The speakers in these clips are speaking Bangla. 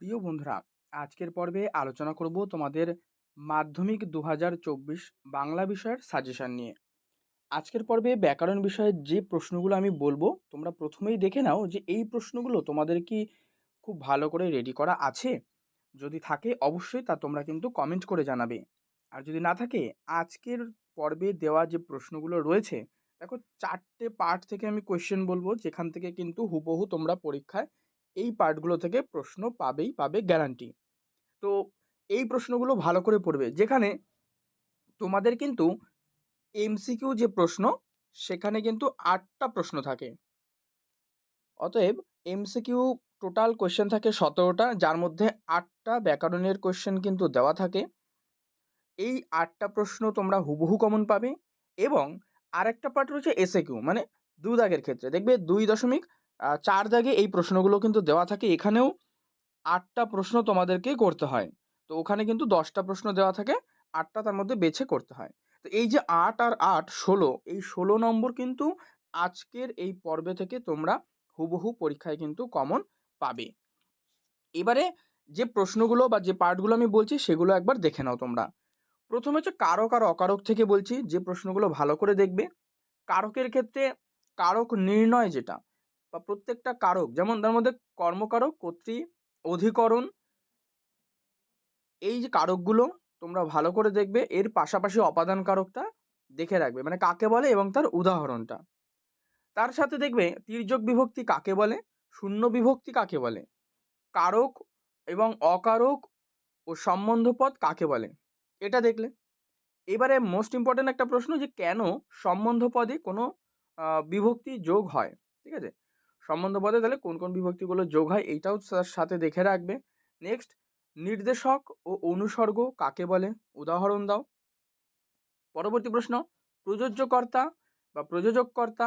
প্রিয় বন্ধুরা, আজকের পর্বে আলোচনা করব তোমাদের মাধ্যমিক দু হাজার চব্বিশ বাংলা বিষয়ের সাজেশন নিয়ে। আজকের পর্বে ব্যাকরণ বিষয়ের যে প্রশ্নগুলো আমি বলব, তোমরা প্রথমেই দেখে নাও যে এই প্রশ্নগুলো তোমাদের কি খুব ভালো করে রেডি করা আছে। যদি থাকে অবশ্যই তা তোমরা কিন্তু কমেন্ট করে জানাবে। আর যদি না থাকে, আজকের পর্বে দেওয়া যে প্রশ্নগুলো রয়েছে, দেখো চারটে পার্ট থেকে আমি কোয়েশ্চেন বলব, যেখান থেকে কিন্তু হুবহু তোমরা পরীক্ষায় এই পার্টগুলো থেকে প্রশ্ন পাবেই, পাবে গ্যারান্টি তো এই প্রশ্নগুলো ভালো করে পড়বে। যেখানে তোমাদের কিন্তু এমসিকিউ যে প্রশ্ন, সেখানে কিন্তু আটটা প্রশ্ন থাকে। অতএব এমসিকিউ টোটাল কোয়েশ্চেন থাকে সতেরোটা, যার মধ্যে আটটা ব্যাকরণের কোয়েশ্চেন কিন্তু দেওয়া থাকে। এই আটটা প্রশ্ন তোমরা হুবহু কমন পাবে এবং আরেকটা পার্ট রয়েছে এসে কিউ মানে দু দাগের ক্ষেত্রে। দেখবে দুই দশমিক চার দাগে এই প্রশ্নগুলো কিন্তু দেওয়া থাকে। এখানেও আটটা প্রশ্ন তোমাদেরকে করতে হয়। তো ওখানে কিন্তু দশটা প্রশ্ন দেওয়া থাকে, আটটা তার মধ্যে বেছে করতে হয়। তো এই যে আট আর আট, ষোলো, এই ষোলো নম্বর কিন্তু আজকের এই পর্বে থেকে তোমরা হুবহু পরীক্ষায় কিন্তু কমন পাবে। এবারে যে প্রশ্নগুলো বা যে পার্টগুলো আমি বলছি, সেগুলো একবার দেখে নাও তোমরা। প্রথমে হচ্ছে কারক আর অকারক থেকে বলছি, যে প্রশ্নগুলো ভালো করে দেখবে। কারকের ক্ষেত্রে কারক নির্ণয় যেটা বা প্রত্যেকটা কারক, যেমন তার মধ্যে কর্মকারক কর্তৃ অধিকরণ, এই যে কারকগুলো তোমরা ভালো করে দেখবে, এর পাশাপাশি অপাদান কারকটা দেখে রাখবে। মানে কাকে বলে এবং তার উদাহরণটা। তার সাথে দেখবে তির্যক বিভক্তি কাকে বলে, শূন্য বিভক্তি কাকে বলে, কারক এবং অকারক ও সম্বন্ধপদ কাকে বলে, এটা দেখলে। এবারে মোস্ট ইম্পর্ট্যান্ট একটা প্রশ্ন যে কেন সম্বন্ধ পদে কোনো বিভক্তি যোগ হয়, ঠিক আছে? সম্বন্ধ পদে তাহলে কোন কোন বিভক্তিগুলো যোগ হয় এইটাও তার সাথে দেখে রাখবে। নেক্সট নির্দেশক ও অনুসর্গ কাকে বলে? উদাহরণ দাও। পরবর্তী প্রশ্ন, প্রযোজ্যকর্তা বা প্রযোজককর্তা,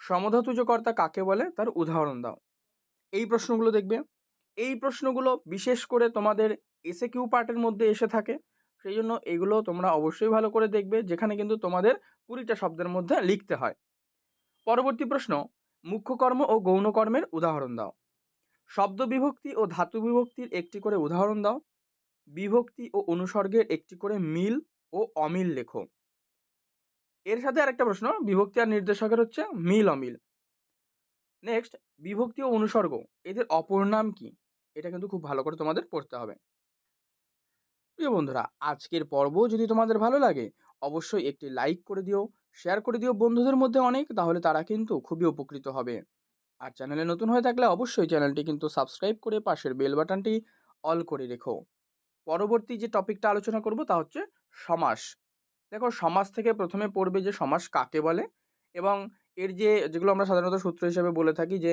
সমধাতুজকর্তা কাকে বলে? তার উদাহরণ দাও। এই প্রশ্নগুলো দেখবে। এই প্রশ্নগুলো বিশেষ করে তোমাদের এসে কিউ পার্টের মধ্যে এসে থাকে। সেই জন্য এগুলো তোমরা অবশ্যই ভালো করে দেখবে, যেখানে কিন্তু তোমাদের কুড়িটা শব্দের মধ্যে লিখতে হয়। পরবর্তী প্রশ্ন মুখ্য কর্ম ও গৌণ কর্মের উদাহরণ দাও। শব্দ বিভক্তি ও ধাতু বিভক্তির একটি করে উদাহরণ দাও। বিভক্তি ও অনুসর্গের একটি করে মিল ও অমিল লেখো। এর সাথে আরেকটা প্রশ্ন, বিভক্তি আর নির্দেশকের হচ্ছে মিল অমিল। নেক্সট বিভক্তি ও অনুসর্গ, এদের অপর নাম কি? এটা কিন্তু খুব ভালো করে তোমাদের পড়তে হবে। প্রিয় বন্ধুরা, আজকের পর্ব যদি তোমাদের ভালো লাগে অবশ্যই একটি লাইক করে দিও শেয়ার করে দিও বন্ধুদের মধ্যে অনেক, তাহলে তারা কিন্তু খুবই উপকৃত হবে। আর চ্যানেলে নতুন হয়ে থাকলে অবশ্যই চ্যানেলটি কিন্তু সাবস্ক্রাইব করে পাশের বেল বাটনটি অল করে রেখো। পরবর্তী যে টপিকটা আলোচনা করব তা হচ্ছে সমাস। দেখো, সমাস থেকে প্রথমে পড়বে যে সমাস কাকে বলে এবং এর যে, যেগুলো আমরা সাধারণত সূত্র হিসেবে বলে থাকি যে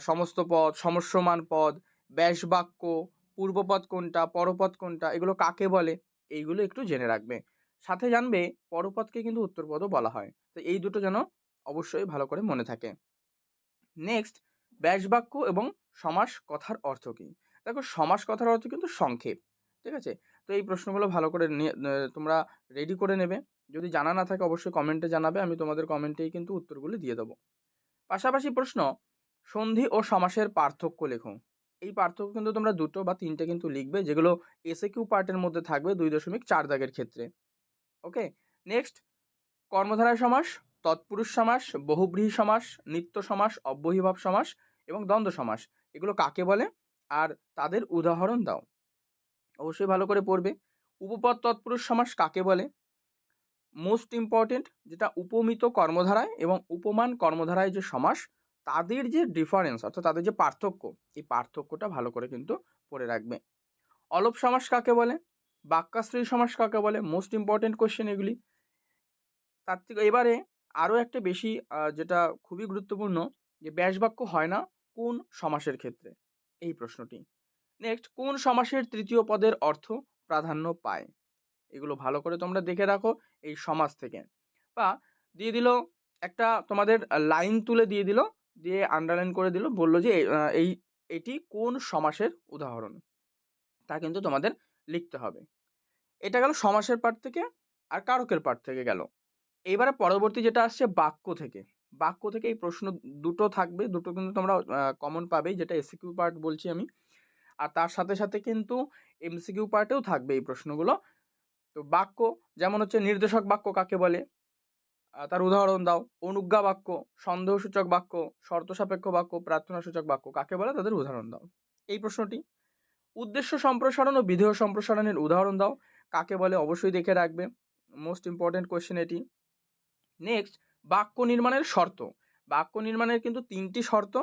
সমস্ত পদ, সমস্যমান পদ ব্যাস বাক্য পূর্বপদ কোনটা, পরপদ কোনটা, এগুলো কাকে বলে, এইগুলো একটু জেনে রাখবে। সাথে জানবে পরপদকে কিন্তু উত্তরপদও বলা হয়। তো এই দুটো যেন অবশ্যই ভালো করে মনে থাকে। নেক্সট ব্যাসবাক্য এবং সমাস কথার অর্থ কী? দেখো সমাস কথার অর্থ কিন্তু সংক্ষেপ, ঠিক আছে? তো এই প্রশ্নগুলো ভালো করে নিয়ে তোমরা রেডি করে নেবে। যদি জানা না থাকে, অবশ্যই কমেন্টে জানাবে, আমি তোমাদের কমেন্টেই কিন্তু উত্তরগুলি দিয়ে দেবো। পাশাপাশি প্রশ্ন, সন্ধি ও সমাসের পার্থক্য লেখো। এই পার্থক্য কিন্তু তোমরা দুটো বা তিনটে কিন্তু লিখবে, যেগুলো এসে কিউ পার্টের মধ্যে থাকবে দুই দশমিক চার দাগের ক্ষেত্রে। ওকে? নেক্সট, কর্মধারায় সমাস, তৎপুরুষ সমাস, বহুব্রীহি সমাস, নিত্য সমাস অব্যয়ীভাব সমাস এবং দ্বন্দ্ব সমাস। এগুলো কাকে বলে? আর তাদের উদাহরণ দাও। অবশ্যই ভালো করে পড়বে। উপপদ তৎপুরুষ সমাস কাকে বলে? মোস্ট ইম্পর্টেন্ট যেটা উপমিত কর্মধারায় এবং উপমান কর্মধারায় যে সমাস, তাদের যে ডিফারেন্স অর্থাৎ তাদের যে পার্থক্য, এই পার্থক্যটা ভালো করে কিন্তু পড়ে রাখবে। অলপ সমাস কাকে বলে? বাক্যাশ্রয়ী সমাস কাকে বলে? মোস্ট ইম্পর্টেন্ট কোশ্চেন এগুলি। তার থেকে এবারে আরও একটা বেশি যেটা খুবই গুরুত্বপূর্ণ, যে ব্যাস বাক্য হয় না কোন সমাসের ক্ষেত্রে? এই প্রশ্নটি। নেক্সট কোন সমাসের তৃতীয় পদের অর্থ প্রাধান্য পায়? এগুলো ভালো করে তোমরা দেখে রাখো এই সমাজ থেকে। বা দিয়ে দিল একটা তোমাদের লাইন তুলে দিয়ে দিল, দিয়ে আন্ডারলাইন করে দিল, বলল যে এই, এটি কোন সমাসের উদাহরণ? তা কিন্তু তোমাদের লিখতে হবে। এটা গেল সমাসের পার্ট থেকে আর কারকের পার্ট থেকে গেল। এবারে পরবর্তী যেটা আসছে বাক্য থেকে। বাক্য থেকে এই প্রশ্ন দুটো থাকবে, দুটো কিন্তু তোমরা কমন পাবেই, যেটা এসিকিউ পার্ট বলছি আমি। আর তার সাথে সাথে কিন্তু এমসিকিউ পার্টেও থাকবে এই প্রশ্নগুলো। তো বাক্য যেমন হচ্ছে নির্দেশক বাক্য কাকে বলে? তার উদাহরণ দাও। অনুজ্ঞা বাক্য, সন্দেহসূচক বাক্য শর্ত সাপেক্ষ বাক্য, প্রার্থনাসূচক বাক্য কাকে বলে? তাদের উদাহরণ দাও। এই প্রশ্নটি উদ্দেশ্য সম্প্রসারণ ও বিধেয় সম্প্রসারণের উদাহরণ দাও। কাকে বলে অবশ্যই দেখে রাখবে। মোস্ট ইম্পর্টেন্ট কোয়েশ্চেন এটি। নেক্সট বাক্য নির্মাণের শর্ত। বাক্য নির্মাণের কিন্তু তিনটি শর্ত,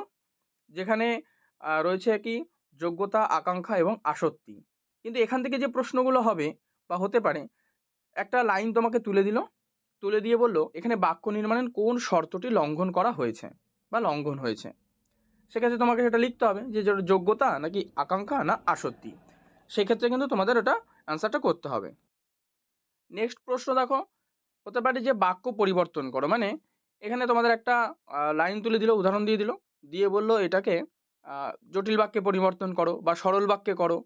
যেখানে রয়েছে কি? যোগ্যতা, আকাঙ্ক্ষা এবং আসক্তি। কিন্তু এখান থেকে যে প্রশ্নগুলো হবে, বা হতে পারে, একটা লাইন তোমাকে তুলে দিল। তুলে দিয়ে বলল, এখানে বাক্য নির্মাণের কোন শর্তটি লঙ্ঘন করা হয়েছে, বা লঙ্ঘন হয়েছে? সেক্ষেত্রে তোমাকে সেটা লিখতে হবে যে যোগ্যতা নাকি আকাঙ্ক্ষা না আসক্তি। সেক্ষেত্রে কিন্তু তোমাদের ওটা অ্যান্সারটা করতে হবে। নেক্সট প্রশ্ন দেখো, হতে পারে যে বাক্য পরিবর্তন করো মানে এখানে তোমাদের একটা লাইন তুলে দিল, উদাহরণ দিয়ে দিল, দিয়ে বলল এটাকে জটিল বাক্যে পরিবর্তন করো বা সরল বাক্যে করো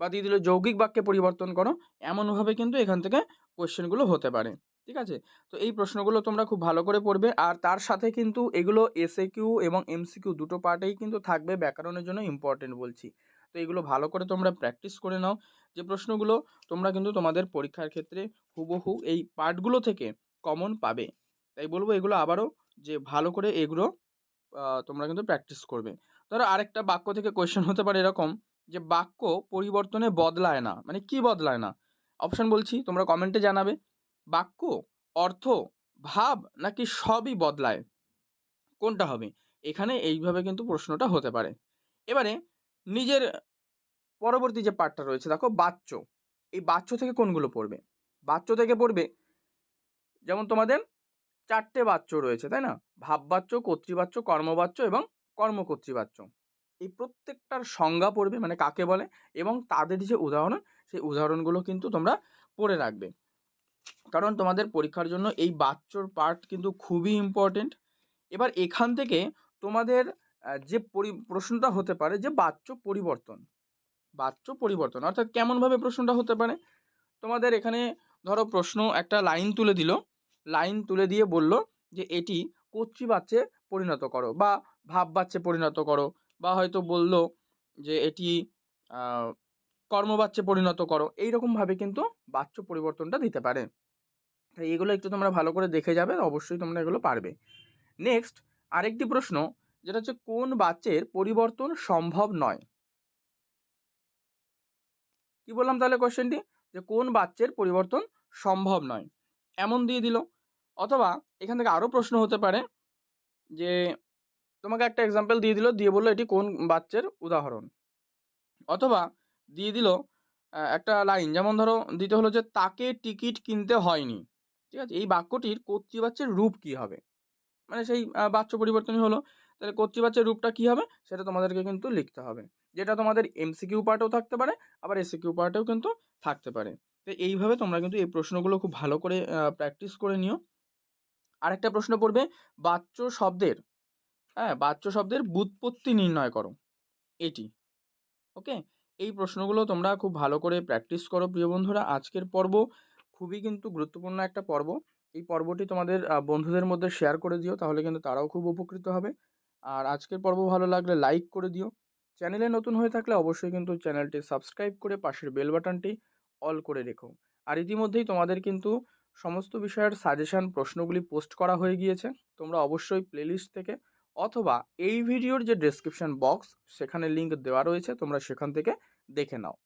বা দিয়ে দিল যৌগিক বাক্যে পরিবর্তন করো, এমনভাবে কিন্তু এখান থেকে কোয়েশ্চেনগুলো হতে পারে। ঠিক আছে? তো এই প্রশ্নগুলো তোমরা খুব ভালো করে পড়বে। আর তার সাথে কিন্তু এগুলো এসএ কিউ এবং এমসিকিউ দুটো পার্টেই কিন্তু থাকবে ব্যাকরণের জন্য ইম্পর্টেন্ট বলছি। তো এগুলো ভালো করে তোমরা প্র্যাকটিস করে নাও। যে প্রশ্নগুলো তোমরা কিন্তু তোমাদের পরীক্ষার ক্ষেত্রে হুবহু এই পার্টগুলো থেকে কমন পাবে। তাই বলব এগুলো আবারও যে ভালো করে এগুলো তোমরা কিন্তু প্র্যাকটিস করবে। ধরো আরেকটা বাক্য থেকে কোয়েশ্চেন হতে পারে এরকম যে বাক্য পরিবর্তনে বদলায় না। মানে কি বদলায় না? অপশন বলছি, তোমরা কমেন্টে জানাবে। বাক্য, অর্থ, ভাব নাকি সবই বদলায়? কোনটা হবে? এখানে এইভাবে কিন্তু প্রশ্নটা হতে পারে। এবারে নিজের পরবর্তী যে পার্টটা রয়েছে, দেখো বাচ্চ এই বাচ্চ থেকে কোনগুলো পড়বে? বাচ্চ থেকে পড়বে যেমন তোমাদের চারটে বাচ্য রয়েছে, তাই না? ভাববাচ্য, কর্তৃবাচ্য, কর্মবাচ্য এবং কর্মকর্তৃবাচ্য। এই প্রত্যেকটার সংজ্ঞা পড়বে মানে কাকে বলে? এবং তাদের যে উদাহরণ, সেই উদাহরণগুলো কিন্তু তোমরা পড়ে রাখবে। কারণ তোমাদের পরীক্ষার জন্য এই বাচ্চর পার্ট কিন্তু খুবই ইম্পর্টেন্ট এবার এখান থেকে তোমাদের যে পরি, প্রশ্নটা হতে পারে যে বাচ্য পরিবর্তন। বাচ্য পরিবর্তন, অর্থাৎ কেমনভাবে প্রশ্নটা হতে পারে? তোমাদের এখানে ধরো প্রশ্ন একটা লাইন তুলে দিল। লাইন তুলে দিয়ে বলল যে এটি কর্তৃবাচ্যে পরিণত করো বা ভাব বাচ্চে পরিণত করো বা হয়তো বলল যে এটি কর্মবাচ্যে পরিণত করো। এইরকমভাবে কিন্তু বাচ্য পরিবর্তনটা দিতে পারে। তাই এগুলো একটু তোমরা ভালো করে দেখে যাবে, অবশ্যই তোমরা এগুলো পারবে। নেক্সট আরেকটি প্রশ্ন, যেটা হচ্ছে কোন বাচ্যের পরিবর্তন সম্ভব নয়? কি বললাম তাহলে কোশ্চেনটি যে কোন বাচ্চের পরিবর্তন সম্ভব নয়? এমন দিয়ে দিল। অথবা এখান থেকে আরও প্রশ্ন হতে পারে, যে তোমাকে একটা এক্সাম্পল দিয়ে দিল, দিয়ে বলল এটি কোন বাচ্চের উদাহরণ? অথবা দিয়ে দিল একটা লাইন যেমন ধরো দিতে হলো যে তাকে টিকিট কিনতে হয়নি। ঠিক আছে? এই বাক্যটির কর্তৃবাচ্যের রূপ কী হবে? মানে সেই বাচ্য পরিবর্তনই হলো। তাহলে কর্তৃবাচ্যের রূপটা কী হবে? সেটা তোমাদেরকে কিন্তু লিখতে হবে। যেটা তোমাদের এমসিকিউ পার্টেও থাকতে পারে, আবার এসিকিউ পার্টেও কিন্তু থাকতে পারে। তো এইভাবে তোমরা কিন্তু এই প্রশ্নগুলো খুব ভালো করে প্র্যাকটিস করে নিও। আরেকটা প্রশ্ন পড়বে, বাচ্য শব্দের হ্যাঁ বাচ্য শব্দের বুৎপত্তি নির্ণয় করো। এটি, ওকে? এই প্রশ্নগুলো তোমরা খুব ভালো করে প্র্যাকটিস করো, প্রিয় বন্ধুরা। আজকের পর্ব খুবই কিন্তু গুরুত্বপূর্ণ একটা পর্ব। এই পর্বটি তোমাদের বন্ধুদের মধ্যে শেয়ার করে দিও, তাহলে কিন্তু তারাও খুব উপকৃত হবে। আর আজকের পর্ব ভালো লাগলে লাইক করে দিও। চ্যানেলে নতুন হয়ে থাকলে অবশ্যই কিন্তু চ্যানেলটি সাবস্ক্রাইব করে পাশের বেল বাটনটি অল করে রেখো। আর ইতিমধ্যেই তোমাদের কিন্তু সমস্ত বিষয়ের সাজেশন প্রশ্নগুলি পোস্ট করা হয়ে গিয়েছে। তোমরা অবশ্যই প্লেলিস্ট থেকে অথবা এই ভিডিওর যে ডেসক্রিপশন বক্স সেখানে লিঙ্ক দেওয়া রয়েছে, তোমরা সেখান থেকে দেখে নাও।